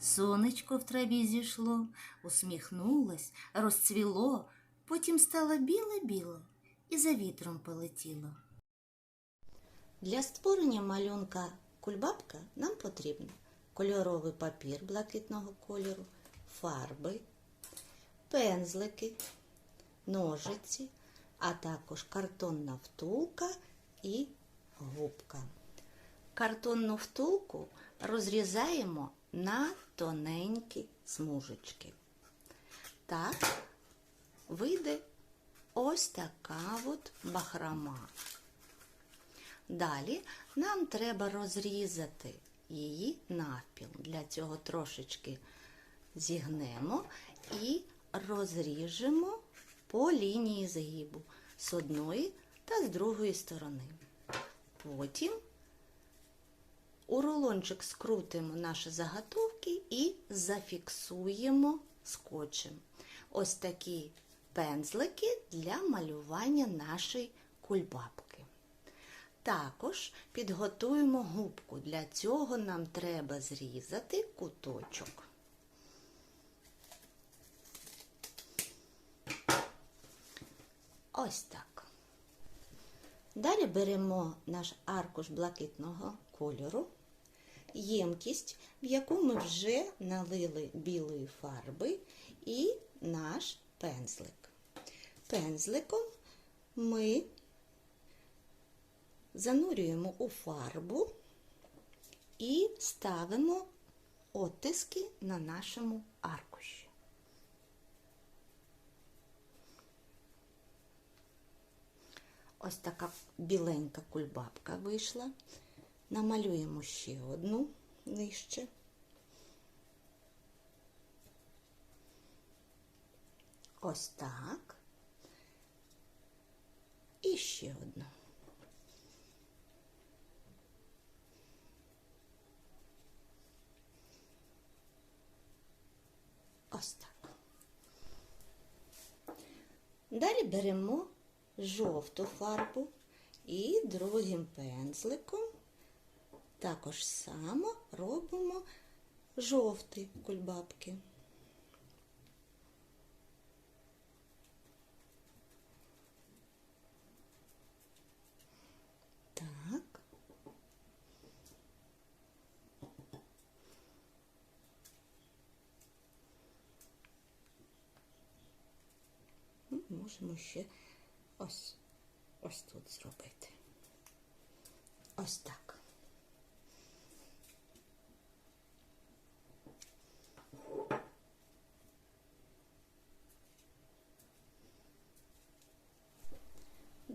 Сонечко в траві зійшло, усміхнулось, розцвіло, потім стало біле-біле і за вітром полетіло. Для створення малюнка кульбабка нам потрібно кольоровий папір блакитного кольору, фарби, пензлики, ножиці, а також картонна втулка і губка. Картонну втулку розрізаємо на тоненькі смужечки. Так вийде ось така от бахрома. Далі нам треба розрізати її навпіл. Для цього трошечки зігнемо і розріжемо по лінії згибу з одної та з другої сторони. Потім у рулончик скрутимо наші заготовки і зафіксуємо скотчем. Ось такі пензлики для малювання нашої кульбабки. Також підготуємо губку. Для цього нам треба зрізати куточок. Ось так. Далі беремо наш аркуш блакитного кольору, ємкість, в яку ми вже налили білої фарби, і наш пензлик. Пензликом ми занурюємо у фарбу і ставимо оттиски на нашому аркуші. Ось така біленька кульбабка вийшла. Намалюємо ще одну нижче. Ось так. І ще одну. Ось так. Далі беремо жовту фарбу і другим пензликом також само робимо жовті кульбабки. Так. Ну, Можемо ще ось ось тут зробити. Ось так.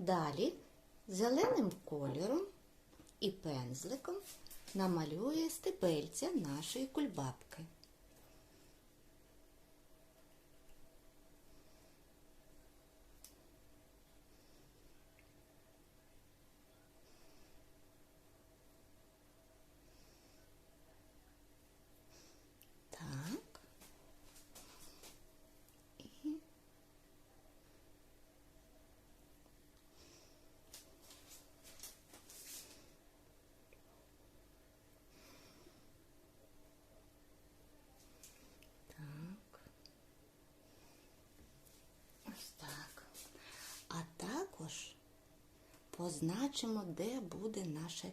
Далі зеленим кольором і пензликом намалює стебельця нашої кульбабки. Так. І так. Ось так. А також позначимо, де буде наші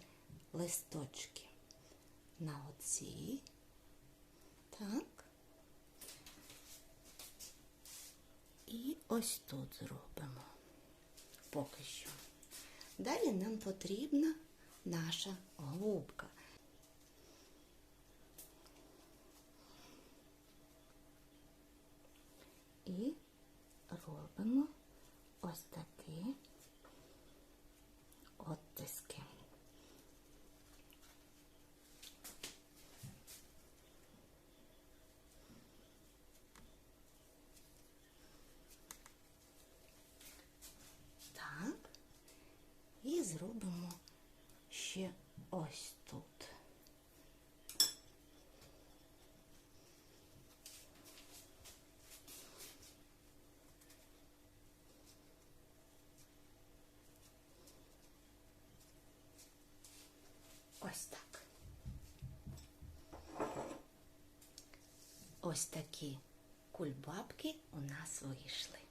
листочки. На оці. Так. І ось тут зробимо. Поки що. Далі нам потрібна наша губка. І робимо ось такі оттиски. Так. І зробимо ще ось тут. Ось так. ось такі кульбабки у нас вийшли.